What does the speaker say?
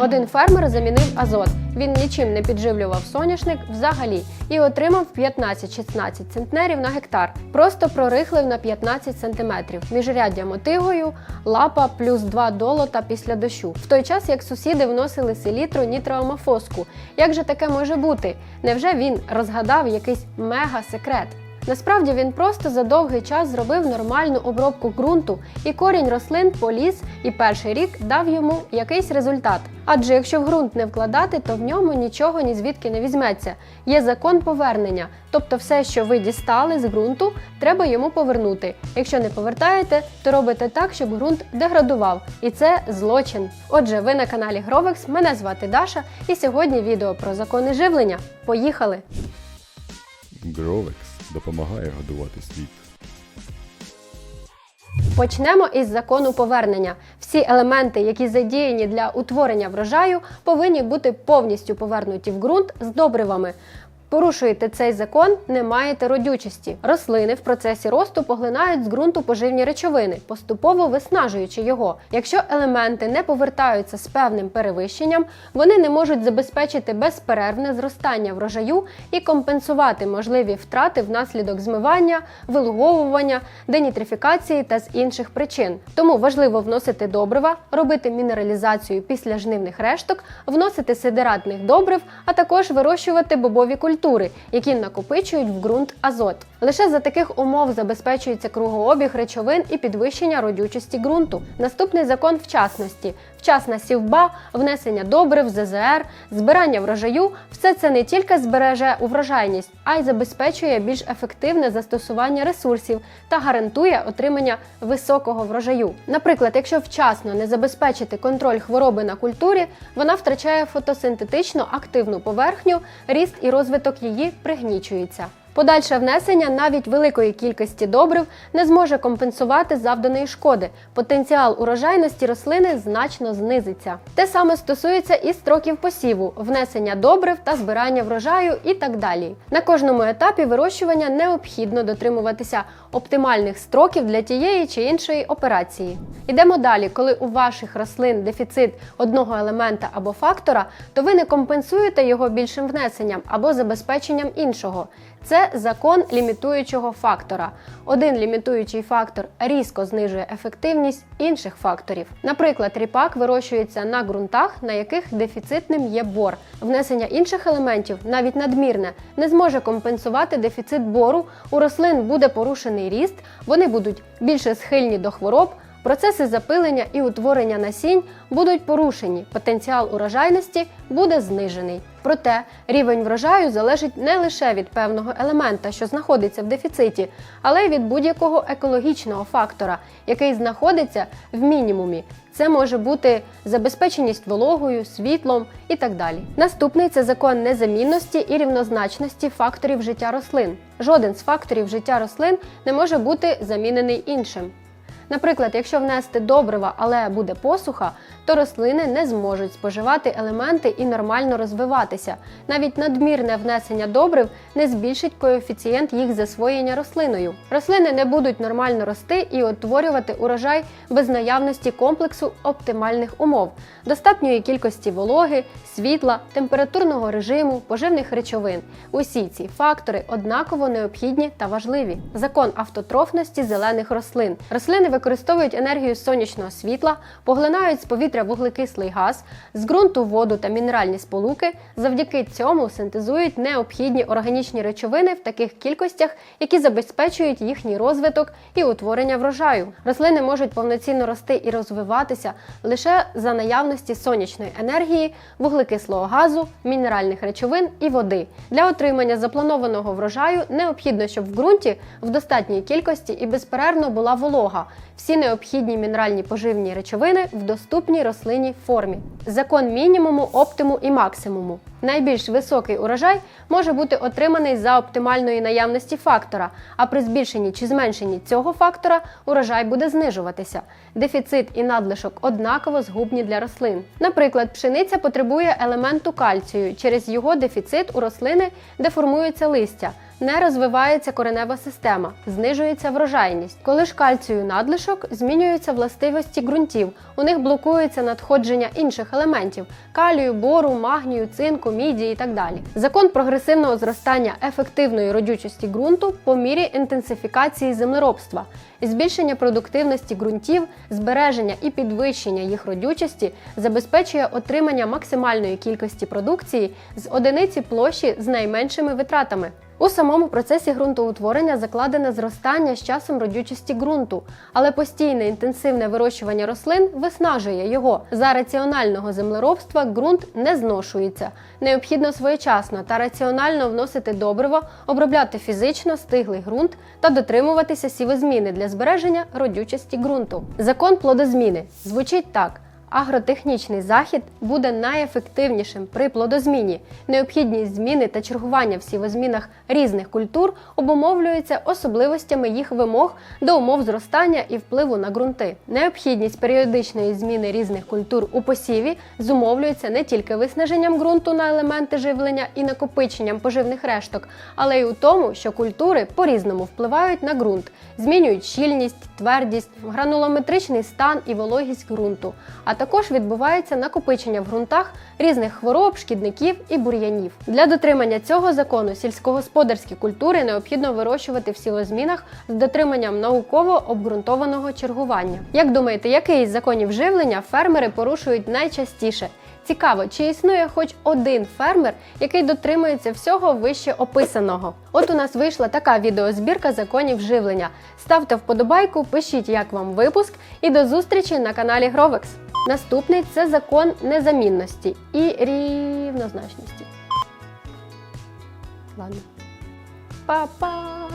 Один фермер замінив азот. Він нічим не підживлював соняшник взагалі і отримав 15-16 центнерів на гектар. Просто прорихлив на 15 сантиметрів. Міжряддя мотигою, лапа плюс 2 долота після дощу. В той час як сусіди вносили селітру нітроамофоску. Як же таке може бути? Невже він розгадав якийсь мега-секрет? Насправді він просто за довгий час зробив нормальну обробку ґрунту, і корінь рослин поліз, і перший рік дав йому якийсь результат. Адже якщо в ґрунт не вкладати, то в ньому нічого ні звідки не візьметься. Є закон повернення, тобто все, що ви дістали з ґрунту, треба йому повернути. Якщо не повертаєте, то робите так, щоб ґрунт деградував, і це злочин. Отже, ви на каналі Гровекс, мене звати Даша, і сьогодні відео про закони живлення. Поїхали! Гровекс допомагає годувати світ. Почнемо із закону повернення. Всі елементи, які задіяні для утворення врожаю, повинні бути повністю повернуті в ґрунт з добривами. Порушуєте цей закон, не маєте родючості. Рослини в процесі росту поглинають з ґрунту поживні речовини, поступово виснажуючи його. Якщо елементи не повертаються з певним перевищенням, вони не можуть забезпечити безперервне зростання врожаю і компенсувати можливі втрати внаслідок змивання, вилуговування, денітрифікації та з інших причин. Тому важливо вносити добрива, робити мінералізацію після жнивних решток, вносити сидератних добрив, а також вирощувати бобові культури, які накопичують в ґрунт азот. Лише за таких умов забезпечується кругообіг речовин і підвищення родючості ґрунту. Наступний закон вчасності. Вчасна сівба, внесення добрив, ЗЗР, збирання врожаю все це не тільки збереже урожайність, а й забезпечує більш ефективне застосування ресурсів та гарантує отримання високого врожаю. Наприклад, якщо вчасно не забезпечити контроль хвороби на культурі, вона втрачає фотосинтетично активну поверхню, ріст і розвиток її пригнічується. Подальше внесення навіть великої кількості добрив не зможе компенсувати завданої шкоди. Потенціал урожайності рослини значно знизиться. Те саме стосується і строків посіву, внесення добрив та збирання врожаю і так далі. На кожному етапі вирощування необхідно дотримуватися оптимальних строків для тієї чи іншої операції. Ідемо далі, коли у ваших рослин дефіцит одного елемента або фактора, то ви не компенсуєте його більшим внесенням або забезпеченням іншого. Це закон лімітуючого фактора. Один лімітуючий фактор різко знижує ефективність інших факторів. Наприклад, ріпак вирощується на ґрунтах, на яких дефіцитним є бор. Внесення інших елементів, навіть надмірне, не зможе компенсувати дефіцит бору. У рослин буде порушений ріст, вони будуть більше схильні до хвороб. Процеси запилення і утворення насінь будуть порушені, потенціал урожайності буде знижений. Проте рівень врожаю залежить не лише від певного елемента, що знаходиться в дефіциті, але й від будь-якого екологічного фактора, який знаходиться в мінімумі. Це може бути забезпеченість вологою, світлом і так далі. Наступний це закон незамінності і рівнозначності факторів життя рослин. Жоден з факторів життя рослин не може бути замінений іншим. Наприклад, якщо внести добрива, але буде посуха, то рослини не зможуть споживати елементи і нормально розвиватися. Навіть надмірне внесення добрив не збільшить коефіцієнт їх засвоєння рослиною. Рослини не будуть нормально рости і утворювати урожай без наявності комплексу оптимальних умов, достатньої кількості вологи, світла, температурного режиму, поживних речовин. Усі ці фактори однаково необхідні та важливі. Закон автотрофності зелених рослин. Рослини використовують енергію сонячного світла, поглинають з повітря вуглекислий газ, з ґрунту воду та мінеральні сполуки. Завдяки цьому синтезують необхідні органічні речовини в таких кількостях, які забезпечують їхній розвиток і утворення врожаю. Рослини можуть повноцінно рости і розвиватися лише за наявності сонячної енергії, вуглекислого газу, мінеральних речовин і води. Для отримання запланованого врожаю необхідно, щоб в ґрунті в достатній кількості і безперервно була волога. Всі необхідні мінеральні поживні речовини в доступній рослинній формі. Закон мінімуму, оптиму і максимуму. Найбільш високий урожай може бути отриманий за оптимальної наявності фактора, а при збільшенні чи зменшенні цього фактора урожай буде знижуватися. Дефіцит і надлишок однаково згубні для рослин. Наприклад, пшениця потребує елементу кальцію. Через його дефіцит у рослини деформується листя. Не розвивається коренева система, знижується врожайність. Коли ж кальцію надлишок, змінюються властивості ґрунтів. У них блокується надходження інших елементів калію, бору, магнію, цинку, міді і так далі. Закон прогресивного зростання ефективної родючості ґрунту по мірі інтенсифікації землеробства. Збільшення продуктивності ґрунтів, збереження і підвищення їх родючості забезпечує отримання максимальної кількості продукції з одиниці площі з найменшими витратами. У самому процесі ґрунтоутворення закладене зростання з часом родючості ґрунту, але постійне інтенсивне вирощування рослин виснажує його. За раціонального землеробства ґрунт не зношується. Необхідно своєчасно та раціонально вносити добриво, обробляти фізично стиглий ґрунт та дотримуватися сівозміни для збереження родючості ґрунту. Закон плодозміни звучить так. Агротехнічний захід буде найефективнішим при плодозміні. Необхідність зміни та чергування в сівозмінах різних культур обумовлюється особливостями їх вимог до умов зростання і впливу на ґрунти. Необхідність періодичної зміни різних культур у посіві зумовлюється не тільки виснаженням ґрунту на елементи живлення і накопиченням поживних решток, але й у тому, що культури по-різному впливають на ґрунт, змінюють щільність, твердість, гранулометричний стан і вологість ґрунту. А також відбувається накопичення в ґрунтах різних хвороб, шкідників і бур'янів. Для дотримання цього закону сільськогосподарські культури необхідно вирощувати в сілозмінах з дотриманням науково обґрунтованого чергування. Як думаєте, який із законів живлення фермери порушують найчастіше? Цікаво, чи існує хоч один фермер, який дотримується всього вище описаного. От у нас вийшла така відеозбірка законів живлення. Ставте вподобайку, пишіть, як вам випуск, і до зустрічі на каналі Гровекс. Наступний це закон незамінності і рівнозначності. Ладно. Па-па!